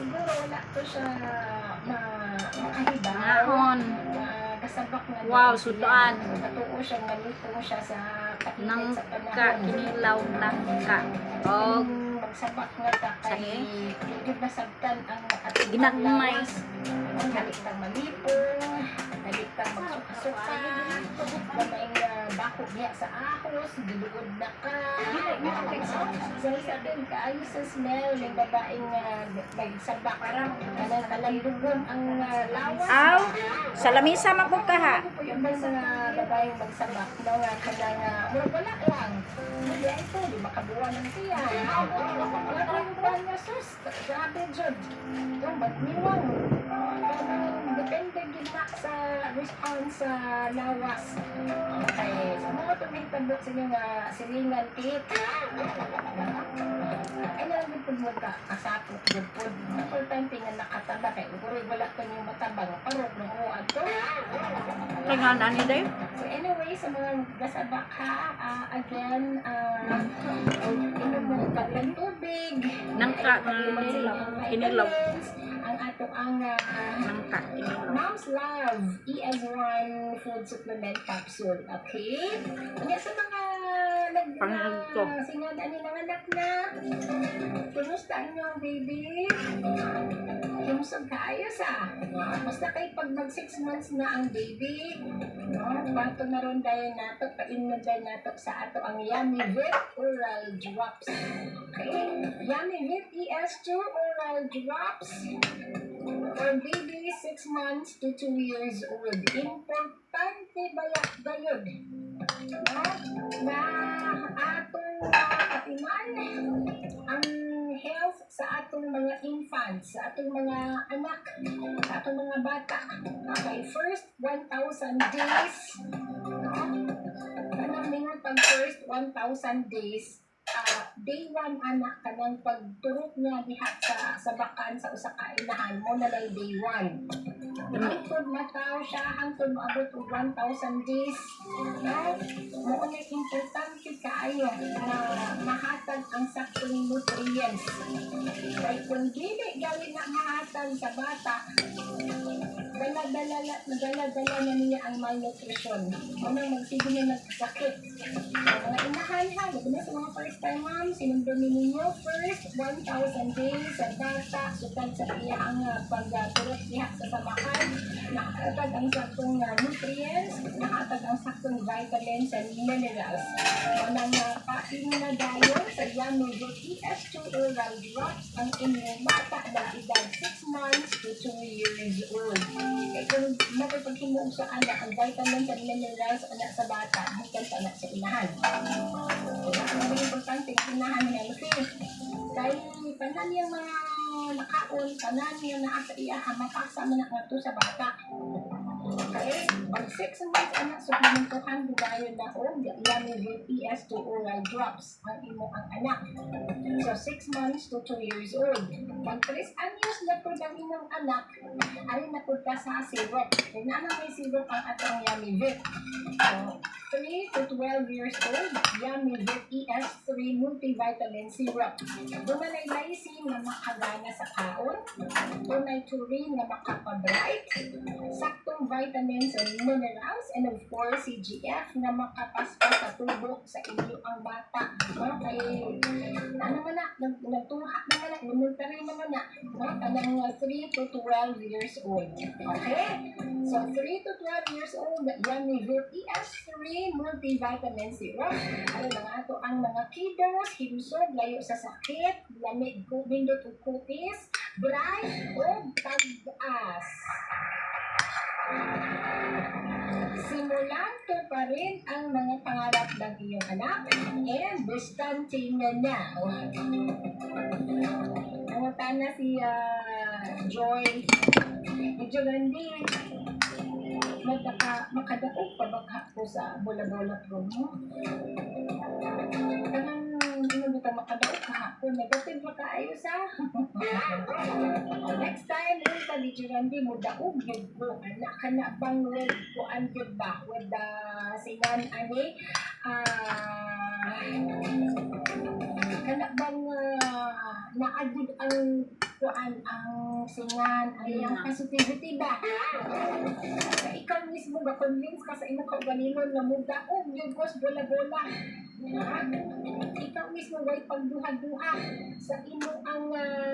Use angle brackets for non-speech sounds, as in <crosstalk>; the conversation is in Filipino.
siguro wala to siya ma makahibaw. Naon. Kasabak na Wow, sudan. Natuo siya, malito siya sa Nang ka, kinilaw ng ka. Kung magsabak nga ta kay hindi masabtan ang ating Ginagmay. Ang Dali kang malipong, kang gamay bako niya sa ahos, giluod na ka. Sa din, kaayo sa smell ng babaeng uh, nagsabak parang kanang kalandugon ang ah, lawas. Aw, sa lamisa man ko kaha. Yung ba sa babaeng magsabak, no nga kanang uh, wala lang. Hindi ito, di makabuwan ng siya. Wala kang buwan nga sus. Grabe, Jod. Yung. Depende gid na sa response sa lawas. Okay, sa mga tumihtabot sa inyo nga silingan kit. Kailangan din po mo ka kasapot din po. Importante nga nakataba kay uguri wala ka niyong matabang parok ng uad to. Kaya na ni day. So anyway, sa mga gasabak ha, ah, again, uh, inom mo ng tubig. Nang ka, kinilaw. vitamins. Ang ato ang ah, Mom's Love ES1 food supplement capsule. Okay? Kanya sa mga nag Panginoon ko. uh, singad ani ng anak na. Kumusta inyo baby? Kimusog kayo sa. Basta kay pag mag 6 months na ang baby, no? Bato na ron dahil nato, painom dahil nato sa ato ang Yummy Vit Oral Drops. Okay? Yummy Vit ES2 Oral Drops for baby 6 months to 2 years old. Importante ba gayod? Na atong katiman ang health sa atong mga infants, sa atong mga anak, sa atong mga bata. Okay, first 1,000 days. No? Kanang mingon pag first 1,000 days, day 1 anak kanang pagturok niya diha sa sa bakan sa usa ka inahan mo na lang day 1. Hangtod mataw siya hangtod maabot og 1,000 days. No? Mo na importante kaayo na mahatag ang saktong nutrients. Kay kung dili gali na mahatag sa bata, dala-dala dala-dala na niya ang malnutrition. Ano magsige na nagsakit. Sa mga inahan ha, labi na sa mga first time mom, sinundan ninyo first 1,000 days sa bata, sukad sa iya ang uh, pagturot niya sa sabakan, nakahatag ang saktong uh, nutrients, nakahatag ang saktong vitamins and minerals. Manang uh, pain na dayon sa Yummy Good ES2 Oral Drops ang inyong bata na edad 6 months to 2 years old. Kaya kung mapapaghinog sa anak ang vitamins and minerals anak sa bata, bukan sa anak sa inahan. Kaya ang importante ang inahan Lucy. Dahil tanan yung mga nakaon, tanan yung naa sa iya, mapasa mo sa bata. Okay? Pag 6 months anak, suplementuhan bugayon na o Yummy with ES2 oral drops ang imo ang anak. So 6 months to 2 years old. Pag 3 anyos na po ang inyong anak, alin na ka sa syrup. Kaya na may syrup ang atong Yummy Vit. So, 3 to 12 years old, Yummy Vit ES3 multivitamin syrup. Dumanay lysine na makagana sa kaon. Dunay turin na makapabright. Saktong vitamins and minerals. And of course, CGF na makapaspas sa tubo sa inyo ang bata. No? Kaya, ano man na, nag- nagtuha naman na, nunultari naman na, no? Kanang uh, 3 to 12 years old. Okay? So, 3 to 12 years old, Yummy Vit ES3 multivitamin syrup. Ano mga ato ang mga kiddos, himsog, layo sa sakit, lamig, bindot o kupis, bright o tag-as. Anak and distancing na na. Nanguta na si ah, Joy. Medyo gandi. Magkaka, makadaog pa baka ko sa bola-bola pro mo. Hindi mo ka makadaog kahapon. Negative pa kaayo sa. <laughs> Next time, ulit pa di mo daog yun ko. Anak ka na bang with ko ang yun ba? With the singan ani. Ah, Wala bang uh, naagid ang kuan ang singan ang positivity ba? Kaya ikaw mismo ba convince ka sa imong kaugalingon nga muda o yung kos bola-bola. Ikaw mismo way pagduha-duha sa imo ang ah,